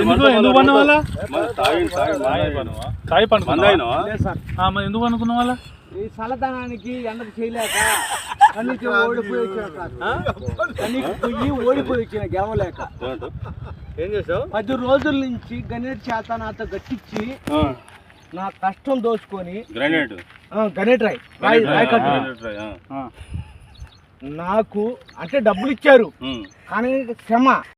ఎందుకు ఎందుకు పన్న వాళ్ళ తాయి పండు ఎందుకు అనుకున్న వాళ్ళ ఈ చల్లదనానికి ఎండకు చేయలేక కన్నీకి ఓడిపోయి వచ్చిన కన్నీకి పోయి ఓడిపోయి వచ్చిన గెలవలేక ఏం చేసావు పది రోజుల నుంచి గణేట్ చేత నాతో గట్టించి నా కష్టం దోచుకొని గ్రానైట్ గణేట్ రాయ్ రాయ్ రాయ్ కట్టు. గ్రానైట్ రాయి, ఆ. నాకు అంటే డబ్బులు ఇచ్చారు. కానీ శ్రమ